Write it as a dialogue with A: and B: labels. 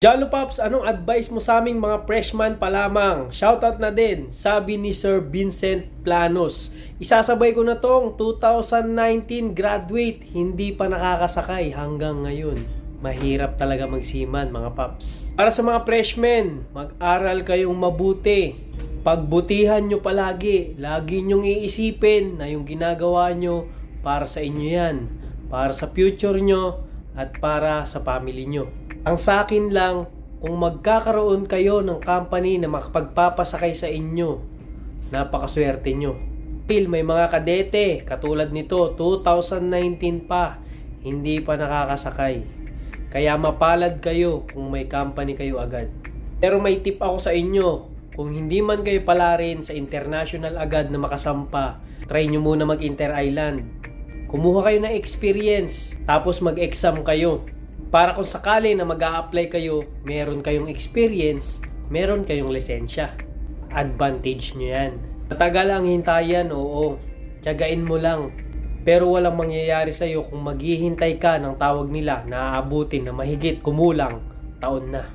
A: Jalo Pops, anong advice mo sa aming mga freshman pa lamang? Shoutout na din, sabi ni Sir Vincent Planos. Isasabay ko na tong 2019 graduate, hindi pa nakakasakay hanggang ngayon. Mahirap talaga magsiman mga Pops. Para sa mga freshmen, mag-aral kayong mabuti. Pagbutihan nyo palagi, lagi nyong iisipin na yung ginagawa nyo para sa inyo yan, para sa future nyo, at para sa family nyo. Ang sa akin lang, kung magkakaroon kayo ng company na makapagpapasakay sa inyo, napakaswerte nyo. Phil, may mga kadete, katulad nito, 2019 pa, hindi pa nakakasakay. Kaya mapalad kayo kung may company kayo agad. Pero may tip ako sa inyo, kung hindi man kayo pala rin sa international agad na makasampa, try nyo muna mag-Inter Island. Kumuha kayo ng experience, tapos mag-exam kayo. Para kung sakali na mag apply kayo, meron kayong experience, meron kayong lisensya. Advantage nyo yan. Matagal ang hintayan, oo. Tiyagain mo lang. Pero walang mangyayari sa'yo kung maghihintay ka ng tawag nila na aabutin na mahigit kumulang taon na.